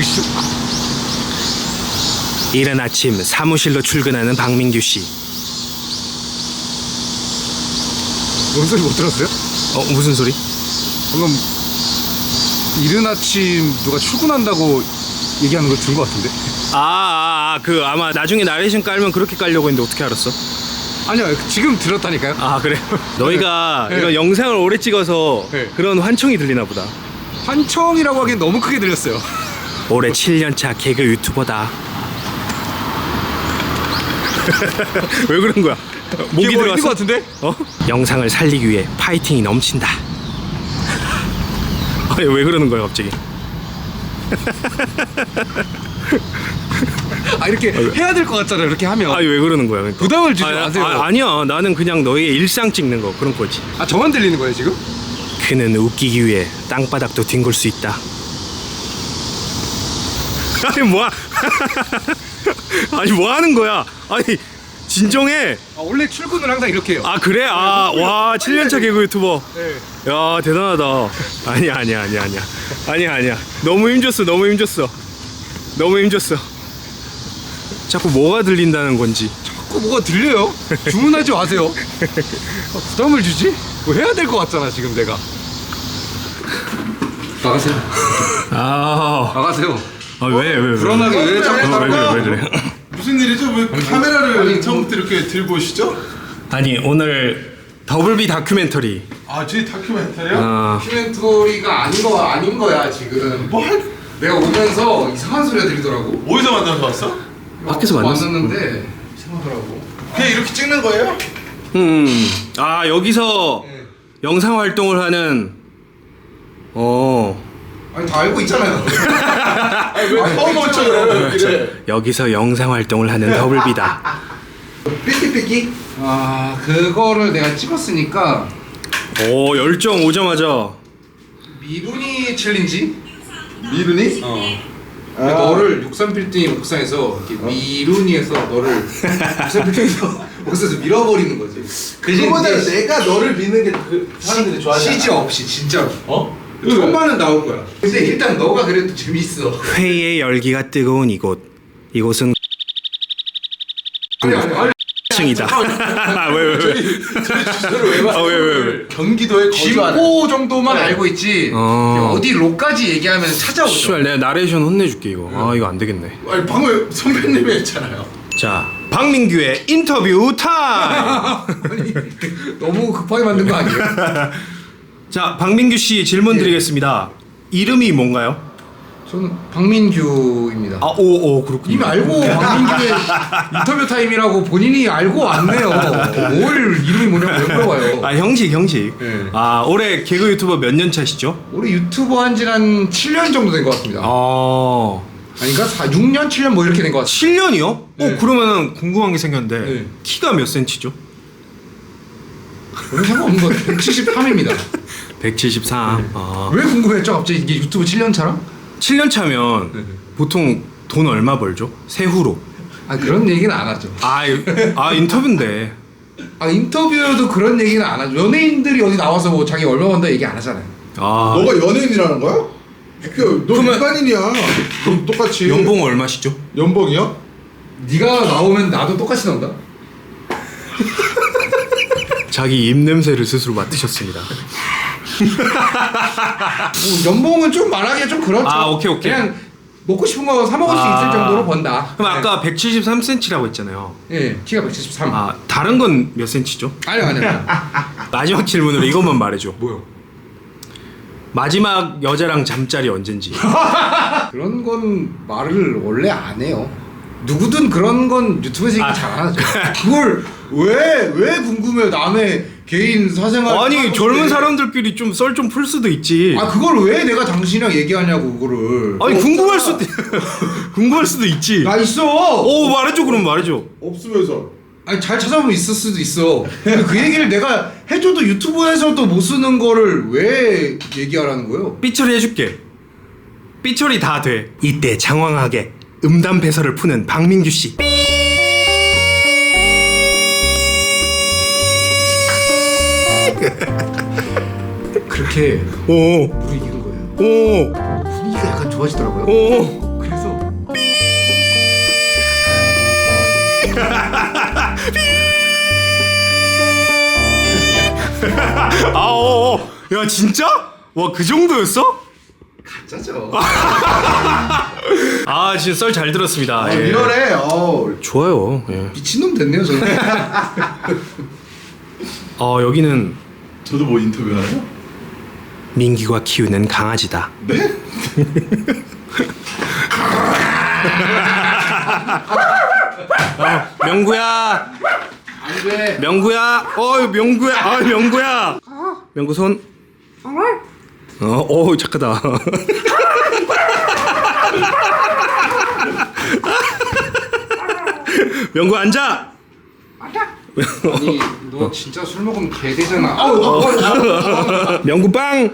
시... 이른 아침 사무실로 출근하는 박민규 씨. 뭔 소리 못 들었어요? 어 무슨 소리? 방금 이른 아침 누가 출근한다고 얘기하는 걸 들은 것 같은데? 아, 아, 아, 그 아마 나중에 나레이션 깔면 그렇게 깔려고 했는데 어떻게 알았어? 아니요 지금 들었다니까요. 아 그래? 너희가 네. 이런 영상을 오래 찍어서 네. 그런 환청이 들리나 보다. 환청이라고 하기엔 너무 크게 들렸어요. 올해 7년차 개그 유튜버다. 왜 그런 거야? 목이 뭐 있는 들어갔어? 것 같은데? 어? 영상을 살리기 위해 파이팅이 넘친다. 아니 왜 그러는 거야 갑자기? 아 이렇게 해야 될 것 같잖아요. 이렇게 하면. 아니 왜 그러는 거야? 그러니까. 부담을 주지 아니, 마세요. 아, 아니야 나는 그냥 너의 일상 찍는 거 그런 거지. 아 저만 들리는 거예요 지금? 그는 웃기기 위해 땅바닥도 뒹굴 수 있다. 아니 뭐야? 아니 뭐 하는 거야? 아니 진정해. 아 원래 출근을 항상 이렇게 해요. 아 그래? 아 와 7년차 개그 유튜버. 네. 야 대단하다. 아니야 아니야 아니야 아니야 아니야 아니야. 너무 힘줬어 너무 힘줬어. 너무 힘줬어. 자꾸 뭐가 들린다는 건지. 자꾸 뭐가 들려요? 주문하지 마세요. 아, 부담을 주지? 뭐 해야 될 것 같잖아 지금 내가. 나가세요. 아, 나가세요. 아왜왜 왜? 불안하게 왜 자꾸 어, 왜 그래? 왜 그래? 무슨 일이죠? 왜 카메라를 처음부터 이렇게 들고 오시죠? 아니 오늘 더블비 다큐멘터리. 아, 제 다큐멘터리요? 아. 다큐멘터리가 아닌 거 아닌 거야 지금. 뭐 할, 내가 오면서 이상한 소리가 들리더라고. 어디서 만나서 왔어? 밖에서 만났어. 왔었는데 이상하더라고. 그냥 이렇게 찍는 거예요? 음. 아 여기서 네. 영상 활동을 하는 어 아니 다 알고 있잖아요. 왜 처음 오죠? 여기를. 여기서 영상 활동을 하는 더블비다. 삐끼삐끼. 아 그거를 내가 찍었으니까 오 열정 오자마자 미분이 챌린지. 미르니? 어. 너를 63빌딩 옥상에서 이렇게 미룬이에서 너를 63빌딩에서 옥상에서 밀어버리는 거지. 이제 내가 너를 믿는 게 그 사람들이 좋아하지 CG 않아? 없이 진짜로. 어? 천만은 나올 거야. 근데 일단 너가 그래도 재밌어. 회의의 열기가 뜨거운 이곳. 이곳은 아니 아니 아니. 층이다. 왜왜 왜? 주소를 왜 아, 왜, 왜, 왜? 경기도에 거주하는 김포 정도만 네. 알고 있지. 어. 어디 로까지 얘기하면 찾아오죠. 씨발 내가 나레이션 혼내줄게 이거. 아 이거 안 되겠네. 아니 방금 선배님이 했잖아요 자 박민규의 인터뷰 타임. 아니, 너무 급하게 만든 거 아니에요? 자 박민규 씨 질문 드리겠습니다. 이름이 뭔가요? 저는 박민규입니다. 아, 오, 오, 그렇군요. 이미 알고 박민규의 인터뷰 타임이라고 본인이 알고 왔네요. 뭘 이름이 뭐냐고 왜 물어봐요. 아, 형식, 형식. 네. 아, 올해 개그 유튜버 몇 년 차시죠? 우리 유튜버 한 지는 한 7년 정도 된 것 같습니다. 아, 아닌가? 4, 6년, 7년 뭐 이렇게 된 것 같습니다. 7년이요? 네. 어, 그러면은 궁금한 게 생겼는데, 네. 키가 몇 센치죠? 전혀 상관없는 것 같아요. 173입니다. 173. 아. 왜 궁금했죠? 갑자기 이게 유튜브 7년 차랑? 7년 차면 네. 보통 돈 얼마 벌죠? 세후로. 아 그런 얘기는 안 하죠. 아, 이- 아 인터뷰인데. 아 인터뷰도 그런 얘기는 안 하죠. 연예인들이 어디 나와서 뭐 자기 얼마 번다 얘기 안 하잖아요. 아, 너가 연예인이라는 거야? 그, 너 일반인이야 그럼 똑같이 연봉 얼마시죠? 연봉이요? 네가 나오면 나도 똑같이 나온다. 자기 입 냄새를 스스로 맡으셨습니다. 뭐 연봉은 좀 말하기가 좀 그렇죠. 아, 오케이, 오케이. 그냥 먹고 싶은 거 사 먹을 수 아. 있을 정도로 번다. 그럼 아까 173cm라고 했잖아요. 네. 예, 키가 173. 아, 다른 건 몇 cm죠? 아니요, 아니요. 아니요. 마지막 질문으로 이것만 말해줘. 뭐요? 마지막 여자랑 잠자리 언젠지. 그런 건 말을 원래 안 해요. 누구든 그런 건 유튜브에서 얘기 아. 잘안 하죠. 그걸 왜, 왜 궁금해요? 남의 개인 사생활. 아니 젊은. 사람들끼리 좀 썰 좀 풀 수도 있지. 아, 그걸 왜 내가 당신이랑 얘기하냐고, 그거를. 아니 궁금할 수도 궁금할 수도 있지. 나 있어! 오 말해줘 그럼 말해줘. 없으면서 아니, 잘 찾아보면 있을 수도 있어. 근데 그 얘기를 내가 해줘도 유튜브에서도 못 쓰는 거를 왜 얘기하라는 거예요? 삐처리 해줄게. 삐처리 다 돼. 이때 장황하게 음담 배설을 푸는 박민규 씨. 그렇게 오, 물을 익은 거예요. 오, 분위기가 약간 좋아지더라고요. 오. 그래서 아오, 어, 어. 야 진짜? 와 그 정도였어? 짜죠. 아, 진짜 썰 잘 들었습니다. 아, 예. 리얼해. 어, 좋아요. 예. 미친놈 됐네요, 저는. 어, 여기는 저도 뭐 인터뷰하나요? 민기가 키우는 강아지다. 네? 명구야, 안 돼. 명구야, 어, 명구야, 아, 명구야. 명구 손. 어, 어, 착하다. 명구 앉아. 아니, 너 진짜 술 먹으면 개 되잖아. 아우. 명구 빵.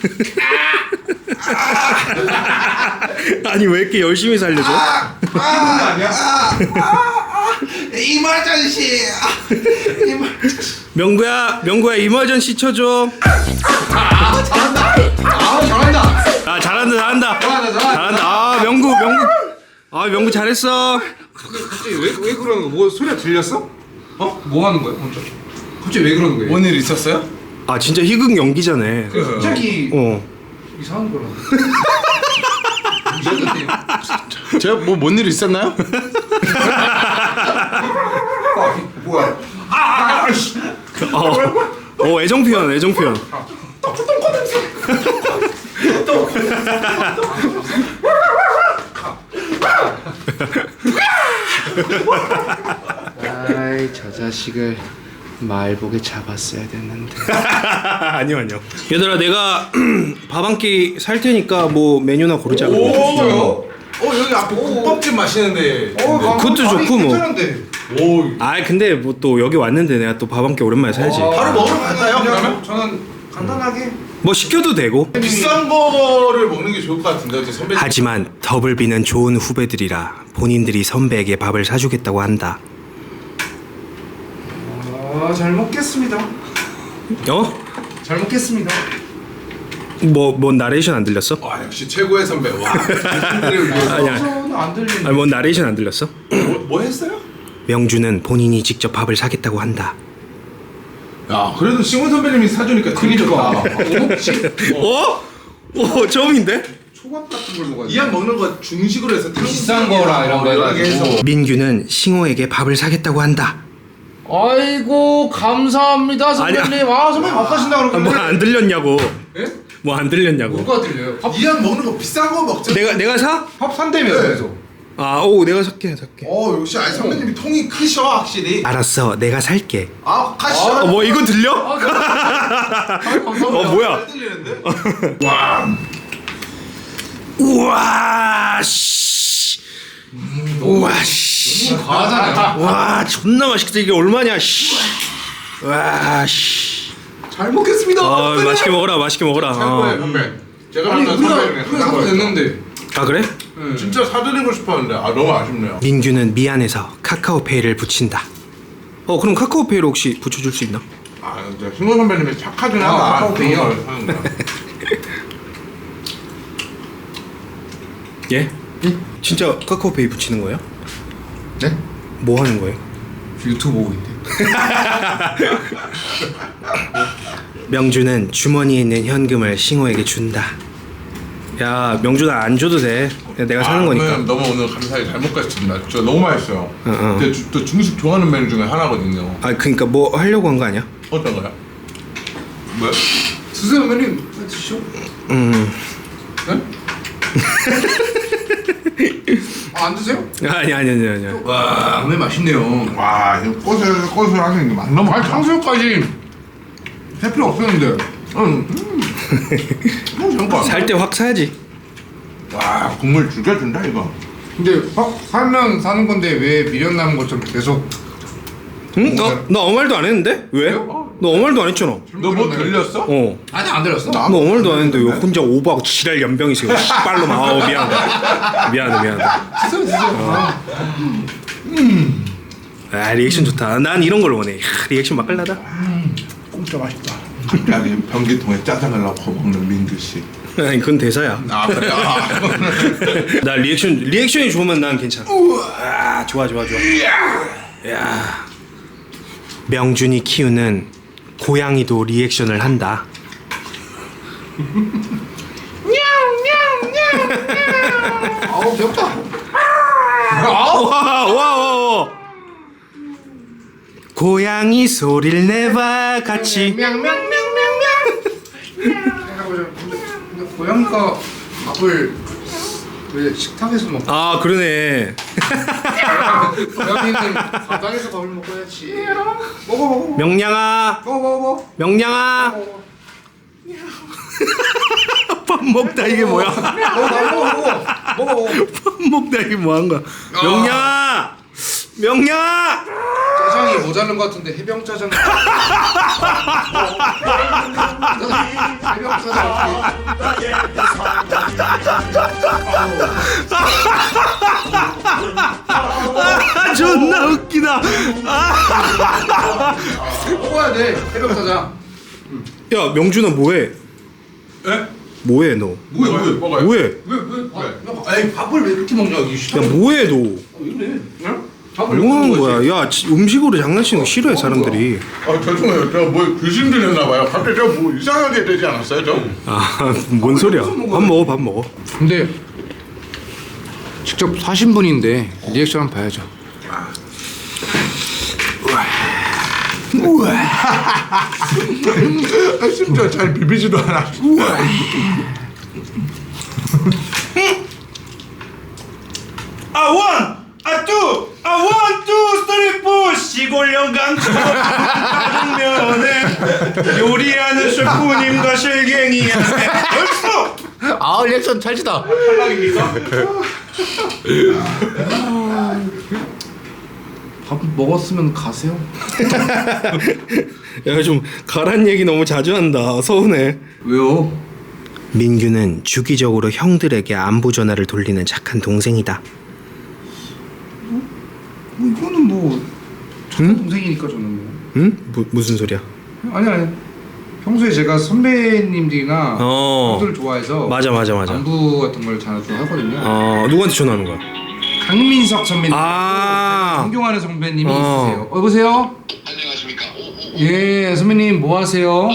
아니 왜 이렇게 열심히 살려줘? 이마전시. 명구야, 명구야 이머전시 쳐줘. 아, 잘한다. 아 잘한다, 잘한다. 잘한다, 잘한다. 잘한다. 아 명구, 명구. 아 명구 잘했어. 갑자기 왜, 왜 그러는 거야? 뭐 소리가 들렸어? 어? 뭐 하는 거야, 혼자? 갑자기 왜 그러는 거야? 뭔일 있었어요? 아 진짜 희극 연기자네. 갑자기 어. 이상한 거라. 이상한데. 제가 뭐 뭔 일 있었나요? 뭐야? 어, 어 애정 표현, 애정 표현. 아이, 저 자식을 말복에 잡았어야 됐는데. 아니요, 아니요. 얘들아, 내가 밥 한 끼 살 테니까 뭐 메뉴나 고르자고. 오. 어 여기 앞에 국밥집 마시는데. 어, 그것도 아니, 좋고 뭐. 괜찮은데. 오. 아 근데 뭐 또 여기 왔는데 내가 또 밥 한 끼 오랜만에 사야지. 바로 먹으러 갈까요? 그러면? 저는 간단하게. 뭐 시켜도 되고. 비싼 거를 먹는 게 좋을 것 같은데 선배. 하지만 더블비는 좋은 후배들이라 본인들이 선배에게 밥을 사주겠다고 한다. 아, 잘 먹겠습니다. 어? 잘 먹겠습니다. 뭐, 뭔 나레이션 안 들렸어? 와 역시 최고의 선배. 와. 선배를 위해서. 아니야. 저는 안 들리는데. 아니, 뭔 나레이션 안 들렸어? 뭐, 뭐 했어요? 명주는 본인이 직접 밥을 사겠다고 한다. 야 그래도 시몬 선배님이 사주니까 되게 좋다. 어? 어, 처음인데? 초밥 같은 걸 먹어야 이왕 먹는 거 중식으로 해서 비싼 거라 이런 거 해서. 민규는 싱호에게 밥을 사겠다고 한다. 아이고 감사합니다 선배님. 아 선배님 밥 사신다 아, 그러고. 뭐안 들렸냐고. 예? 뭐 안 들렸냐고. 뭐가 들려요? 밥, 이왕 먹는 거 비싼 거 먹자. 내가 내가 사? 밥 산다며 그래서. 아, 오, 내가 살게, 살게. 어 역시 아니 선배님이 통이 크셔 확실히. 알았어, 내가 살게. 아 카시어. 어, 뭐 이거 들려? 아, 감사합니다. 어, 뭐야? 잘 들리는데? 우와, 씨. 우와, 씨. 과하잖아요. 와, 존나 맛있겠다. 이게 얼마냐, 씨. 와, 씨. 잘 먹겠습니다. 아, 맛있게 먹어라, 맛있게 먹어라. 어. 선배. 제가 아니 우리가 우리가 사도 됐는데. 아, 그래? 진짜 사드리고 싶었는데 아 너무 아쉽네요. 민규는 미안해서 카카오페이를 붙인다. 어, 그럼 카카오페이로 혹시 붙여줄 수 있나? 아 진짜 신호 선배님이 착하긴 아, 하다. 카카오페이요? 그런 걸 하는 거야. 예? 진짜 카카오페이 붙이는 거예요? 네? 뭐 하는 거예요? 유튜브 보고 있는데. 명주는 주머니에 있는 현금을 싱호에게 준다. 야, 명주나 안 줘도 돼. 그냥 내가 사는 아, 거니까. 선배님 너무 오늘 감사히 잘 먹겠습니다. 저 너무 맛있어요. 응, 응. 근데 주- 또 중식 좋아하는 메뉴 중에 하나거든요. 아, 그러니까 뭐 하려고 한 거 아니야? 어떤 거요? 뭐요? 드세요 선배님. 드시죠. 음. 네? 아, 안 드세요? 아니 아니 아니 아니. 와, 왜 맛있네요. 와 이거 꽃을 꽃을 하는 게 맞나? 아니 탕수육까지 할 필요 없었는데. 응. 음. 잠깐. 살 때 확 사야지. 와 국물 죽여준다 이거. 근데 확 살면 사는 건데 왜 미련 남은 것처럼 계속 응? 나, 나 아무 말도 안 했는데? 왜? 너 아무 말도 안 했잖아. 너뭐 들렸어? 어. 아니 안 들었어? 너 아무 말도 안 했는데 왜 혼자 오버하고 지랄 연병이 있어. 씨발로 막. 아우 미안하다. 미안해 미안해. 드세요 드세요. 아 리액션 좋다. 난 이런 걸 원해. 야, 리액션 맛깔나다. 진짜 맛있다. 갑자기 변기통에 짜장을 넣고 먹는 민규 씨. 아니 그건 대사야. 아 그래. 아. 나 리액션 리액션이 좋으면 난 괜찮아. 아 좋아 좋아 좋아. 야. 명준이 키우는 고양이도 리액션을 한다. 아우 배고파. 와, 와, 와, 와. 고양이 소리를 내봐 같이. 근데 고양이가 밥을 왜 식탁에서 먹? 아 그러네. 고양이는 바닥에서 밥을 먹어야지. 먹어 먹어 명량아, 먹어 먹어 먹어. 명량아. 밥 먹다 이게 뭐야? 먹어 먹어 먹어 먹어 먹어. 밥 먹다 이게 뭐한 거야? 명량아, 명량아. 짜장이 모자른 것 같은데 해병 짜장. 해병 짜장 어떻게? 아, 존나 웃기다. 먹어야 돼 해병 짜장. 야 명준아 뭐해? 에? 뭐해 너? 뭐야 뭐야? 뭐해? 왜왜 아, 에이 밥을 왜 이렇게 먹냐 여기 야 뭐해 너? 왜 이래? 응? 밥을 뭐 하는 이렇게 거야? 야 지- 음식으로 장난치는 거 싫어해 사람들이. 아 죄송해요. 제가 뭐 귀신 들렸나 봐요. 갑자기 제가 뭐 이상하게 되지 않았어요, 저? 아뭔 소리야? 밥 먹어 밥 먹어. 근데 직접 사신 분인데 리액션 한번 봐야죠. 아, 심지어 잘 비비지도 않아. 아 원, 아 투, 아 원, 투, 쓰리, 포 시골 영광처럼 가정면에 요리하는 셰프님과 실갱이한테 벌써 아 리액션 찰지다. 밥 먹었으면 가세요. 야 좀 가란 얘기 너무 자주 한다 서운해. 왜요? 민규는 주기적으로 형들에게 안부 전화를 돌리는 착한 동생이다. 뭐 착한 동생이니까 저는 뭐. 응? 무, 무슨 소리야? 아니 아니. 평소에 제가 선배님들이나 어. 형들 좋아해서 맞아 맞아 맞아. 안부 같은 걸 자주 하거든요. 어 누구한테 전화하는 거야? 강민석 선배님. 아. 존경하는 선배님이 어. 있으세요. 어, 여보세요? 안녕하십니까? 오, 오, 오. 예, 선배님 뭐 하세요?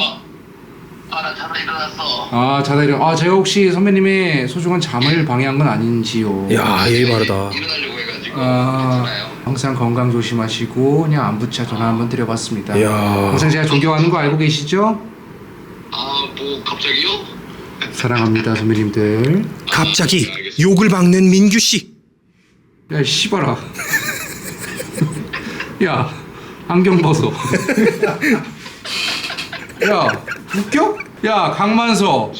아, 나 자다 일어났어. 아, 자다 일어. 아, 제가 혹시 선배님의 소중한 잠을 방해한 건 아닌지요? 야 예의 바르다. 일어나려고 해가지고 아, 괜찮아요? 항상 건강 조심하시고 그냥 안부차 전화 한번 드려봤습니다. 이야. 항상 제가 존경하는 거 알고 계시죠? 아, 뭐 갑자기요? 사랑합니다, 선배님들. 갑자기 욕을 박는 민규 씨. 야, 씨발아. 야, 안경 벗어. 야, 웃겨? 야, 강만서.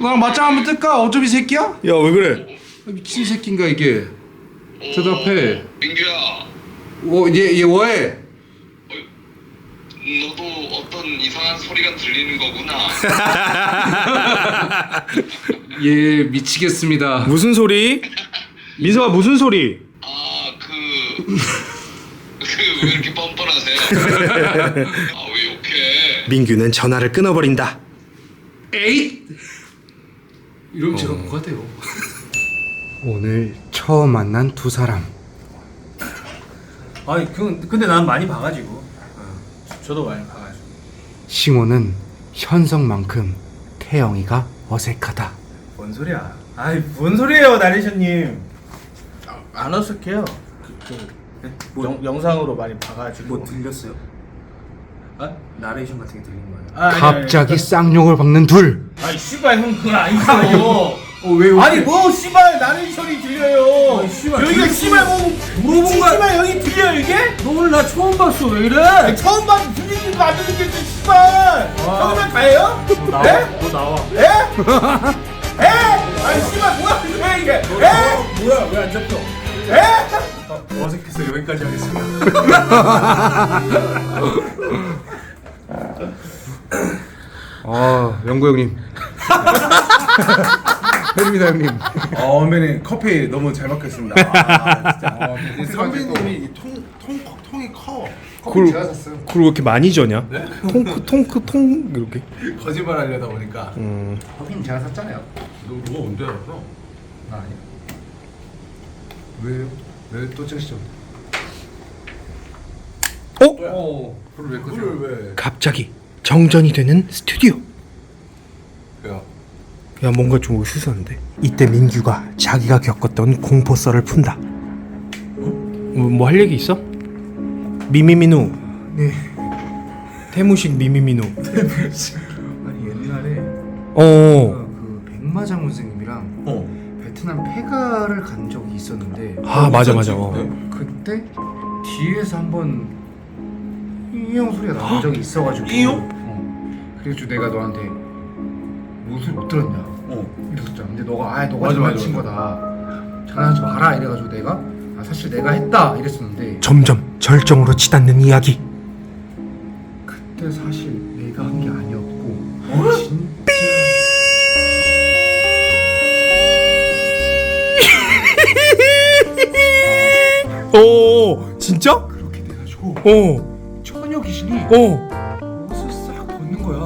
너랑 맞짱 한번 뜰까? 어차피 새끼야? 야 왜 그래? 아, 미친 새끼인가 이게? 대답해. 민규야, 어, 얘, 얘 뭐해? 너도 어떤 이상한 소리가 들리는 거구나. 얘 미치겠습니다. 무슨 소리? 민서가 무슨 소리? 아, 그... 그 왜 이렇게 뻔뻔하세요? 아, 왜 욕해? 민규는 전화를 끊어버린다. 에잇! 이러면 제가 뭐가 돼요? 오늘 처음 만난 두 사람. 아니 그 근데 난 많이 봐가지고 어, 저도 많이 봐가지고 싱호는 현성만큼 태영이가 어색하다. 뭔 소리야 아이 뭔 소리예요 나레이션님 안 어색해요 그, 그, 뭐, 영, 영상으로 많이 봐가지고 뭐 들렸어요? 아? 나레이션 같은 게 들린 거예요? 아, 아니, 아니, 갑자기 쌍욕을 박는 둘. 아니, 아니 씨발 형 그건 아니죠 어, 왜 아니 뭐 씨발 나레이션이 들려요 여기가 씨발 뭐 물어본 거야 씨발 여기 들려 이게? 너나 처음 봤어 왜 이래? 처음 봤 들리는 거안 들리는 게 씨발 형이면 다예요? 너 나와 너 나와 에? 에? 아니 씨발 뭐야 왜 이게 에? 뭐야 왜 안 잡혀 에? 어색해서 여기까지 하겠습니다 아, 영구 형님. 팬입니다, 형님. 어, 선배님 커피 너무 잘 먹겠습니다. 아, 진짜. 어, 선배님이 통, 통, 통이 커. 그걸, 그걸 왜 이렇게 많이 져냐? 통크 통크 통 이렇게. 거짓말 하려다 보니까. 음. 형님 제가 샀잖아요. 너 누가 언제 알았어? 나 아니야. 왜요? 왜또 찍으시죠? 어? 어, 불을 왜? 그걸 왜? 갑자기 정전이 되는 스튜디오. 야야 뭔가 좀 수수한데. 이때 민규가 자기가 겪었던 공포썰을 푼다. 뭐 할 얘기 있어? 미미미누. 네. 태무식 미미미누. 아니 옛날에 어. 그 백마장 선생님이랑 어. 베트남 폐가를 간 적이 있었는데 아 맞아 맞아. 어. 그때 뒤에서 한번 이형 소리가 나온 적이 있어가지고 이용? 어. 그래가지고 내가 너한테 무슨 못 들었냐 어. 이랬었잖아 근데 너가 아 너가 맞아, 장난친 맞아, 거다 장난하지 마라 이래가지고 내가 아 사실 내가 했다 이랬었는데 점점 절정으로 치닫는 이야기. 그때 사실 내가 한 게 아니었고 진짜 오 진짜? 그렇게 돼가지고 어. 처녀 귀신이 어. 옷을 싹 벗는 거야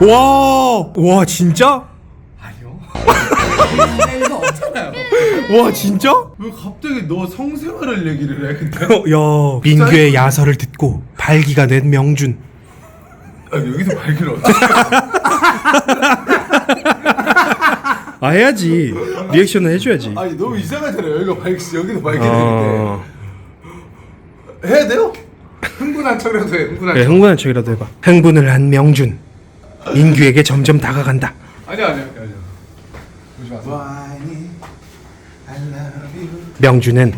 와. 와 진짜? 아니요 와 진짜? 왜 갑자기 너 성생활을 얘기를 해 근데? 야 민규의 야설을 듣고 발기가 된 명준. 아 여기서 발기를 어떻게? 아 해야지. 리액션은 해줘야지. 아니 너무 이상하잖아요. 여기가 발 여기서 발기를 어. 했는데 해야 돼요? 흥분한 척이라도 해 흥분한 그래 척 흥분한 척이라도 해봐. 흥분을 한 명준. 민규에게 점점 다가간다. 아니야 아니야 아니야 보지 마세요 명준은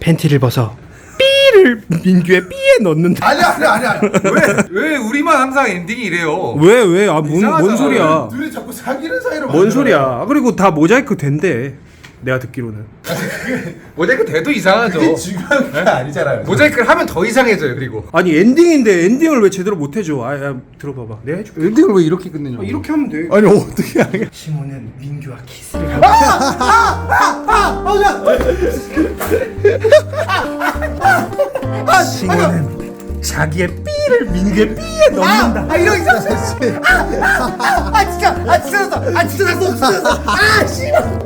팬티를 벗어 삐를 민규의 삐에 넣는다. 아니야 아니야 아니야 왜, 왜 우리만 항상 엔딩이 이래요 왜 왜? 아뭔 뭔 이상하잖아. 소리야? 둘이 자꾸 사귀는 사이로 뭔 소리야? 아, 그리고 다 모자이크 된대. 내가 듣기로는. 모자이크 돼도 이상하죠 그게 중요한 게 아니잖아요. 모자이크를 하면 더 이상해져요 그리고 아니 엔딩인데 엔딩을 왜 제대로 못 해줘? 아, 아 들어봐봐. 내가 해줄게. 엔딩을 왜 이렇게 끝내냐고 이렇게 하면 돼. 아니 어떻게 하냐? 시몬은 민규와 키스를 하고. 시몬은 자기의 삐를 민규의 삐에 넣는다. 아, 아 이런 이상 아, 아, 아, 아 진짜 아 진짜 아 진짜 너무 진짜 아 씨발.